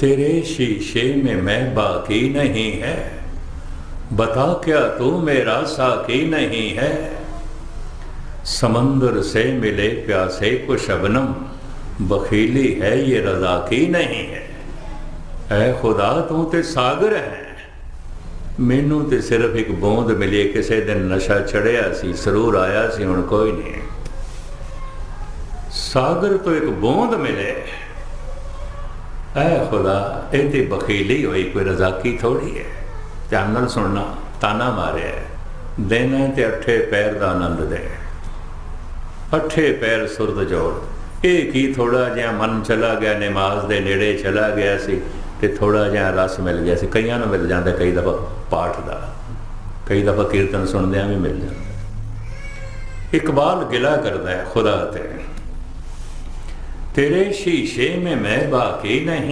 तेरे शीशे में मैं बाकी नहीं है बता क्या तू मेरा साकी नहीं है समंदर से मिले प्यासे को शबनम बखीली है ये रजा की नहीं है ਐ ਖੁਦਾ ਤੂੰ ਤੇ ਸਾਗਰ ਹੈ ਮੈਨੂੰ ਤੇ ਸਿਰਫ ਇੱਕ ਬੂੰਦ ਮਿਲੀ ਕਿਸੇ ਦਿਨ ਨਸ਼ਾ ਚੜਿਆ ਸੀ ਸਰੂਰ ਆਇਆ ਸੀ ਹੁਣ ਕੋਈ ਨਹੀਂ ਸਾਗਰ ਤੋਂ ਇੱਕ ਬੂੰਦ ਮਿਲੇ ਐ ਖੁਦਾ, ਇਹ ਤੇ ਬਖੀਲੀ ਹੋਈ ਕੋਈ ਰਜ਼ਾਕੀ ਥੋੜੀ ਹੈ ਧਿਆਨ ਨਾਲ ਸੁਣਨਾ, ਤਾਨਾ ਮਾਰਿਆ ਦਿਨ ਤੇ ਅੱਠੇ ਪੈਰ ਦਾ ਆਨੰਦ ਦੇ। ਅੱਠੇ ਪੈਰ ਸੁਰਤ ਜੋੜ। ਇਹ ਕੀ ਥੋੜਾ ਜਿਹਾ ਮਨ ਚਲਾ ਗਿਆ, ਨਮਾਜ਼ ਦੇ ਨੇੜੇ ਚਲਾ ਗਿਆ ਸੀ ਤੇ ਥੋੜਾ ਜਿਹਾ ਰਸ ਮਿਲ ਗਿਆ ਸੀ। ਕਈਆਂ ਨੂੰ ਮਿਲ ਜਾਂਦਾ, ਕਈ ਦਫਾ ਪਾਠ ਦਾ। ਕਈ ਦਫਾ ਕੀਰਤਨ ਸੁਣਦਿਆਂ ਵੀ ਮਿਲ ਜਾਂਦਾ। ਇਕਬਾਲ ਗਿਲਾ ਕਰਦਾ ਹੈ ਖੁਦਾ ਤੇ। तेरे शीशे में मैं बाकी नहीं